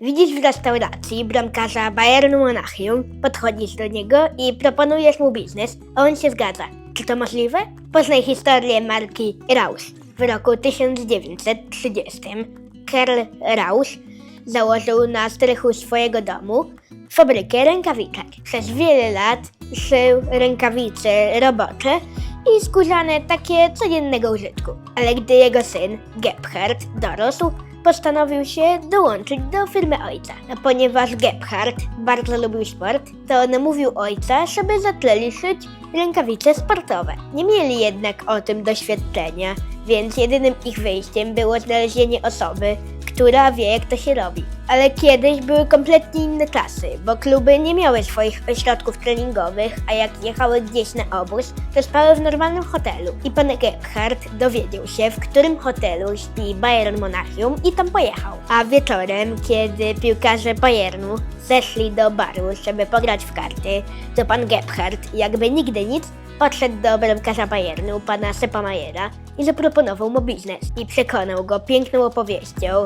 Widzisz w restauracji bramkarza Bayernu Monachium, podchodzisz do niego i proponujesz mu biznes, a on się zgadza. Czy to możliwe? Poznaj historię marki Rausch. W roku 1930 Karl Rausch założył na strychu swojego domu fabrykę rękawiczek. Przez wiele lat szył rękawice robocze i skórzane takie codziennego użytku. Ale gdy jego syn, Gebhard, dorósł, postanowił się dołączyć do firmy ojca. A ponieważ Gebhard bardzo lubił sport, to namówił ojca, żeby zaczęli szyć rękawice sportowe. Nie mieli jednak o tym doświadczenia, więc jedynym ich wyjściem było znalezienie osoby, która wie jak to się robi. Ale kiedyś były kompletnie inne czasy, bo kluby nie miały swoich ośrodków treningowych, a jak jechały gdzieś na obóz, to spały w normalnym hotelu. I pan Gebhardt dowiedział się, w którym hotelu śpi Bayern Monachium i tam pojechał. A wieczorem, kiedy piłkarze Bayernu zeszli do baru, żeby pograć w karty, to pan Gebhardt, jakby nigdy nic, podszedł do bramkarza Bayernu, pana Sepa Majera i zaproponował mu biznes. I przekonał go piękną opowieścią,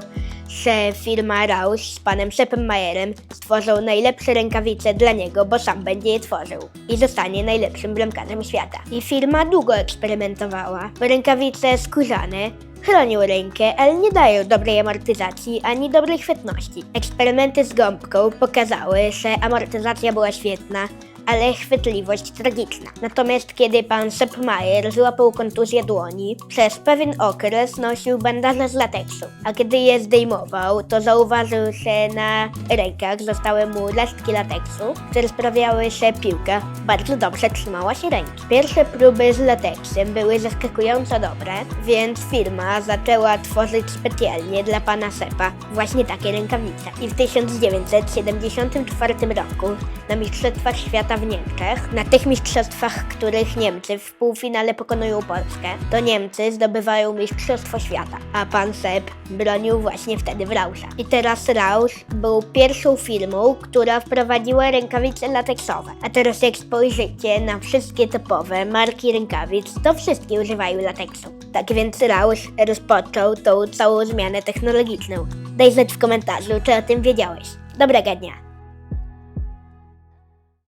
że firma Rausch z panem Sepem Majerem stworzą najlepsze rękawice dla niego, bo sam będzie je tworzył. I zostanie najlepszym bramkarzem świata. I firma długo eksperymentowała, rękawice skórzane chronią rękę, ale nie dają dobrej amortyzacji ani dobrej chwytności. Eksperymenty z gąbką pokazały, że amortyzacja była świetna, ale chwytliwość tragiczna. Natomiast kiedy pan Sepp Mayer złapał kontuzję dłoni, przez pewien okres nosił bandaże z lateksu, a kiedy je zdejmował, to zauważył, że na rękach zostały mu resztki lateksu, które sprawiały, że piłka bardzo dobrze trzymała się ręki. Pierwsze próby z lateksem były zaskakująco dobre, więc firma zaczęła tworzyć specjalnie dla pana Seppa właśnie takie rękawice. I w 1974 roku na Mistrzostwach Świata w Niemczech, na tych mistrzostwach, których Niemcy w półfinale pokonują Polskę, to Niemcy zdobywają Mistrzostwo Świata, a pan Sepp bronił właśnie wtedy w Rausza. I teraz Rausch był pierwszą firmą, która wprowadziła rękawice lateksowe. A teraz jak spojrzycie na wszystkie topowe marki rękawic, to wszystkie używają lateksu. Tak więc Rausch rozpoczął tą całą zmianę technologiczną. Daj znać w komentarzu, czy o tym wiedziałeś. Dobrego dnia!